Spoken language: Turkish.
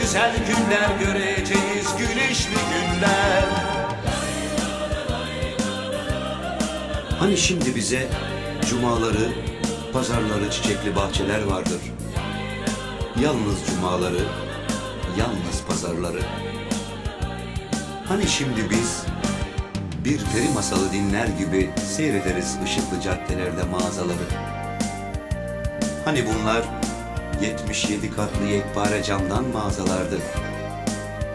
Güzel günler göreceğiz, güneşli günler Hani şimdi bize cumaları, pazarları, çiçekli bahçeler vardır. Yalnız cumaları, yalnız pazarları. Hani şimdi biz bir peri masalı dinler gibi seyrederiz ışıklı caddelerde mağazaları. Hani bunlar 77 katlı yekpare camdan mağazalardı.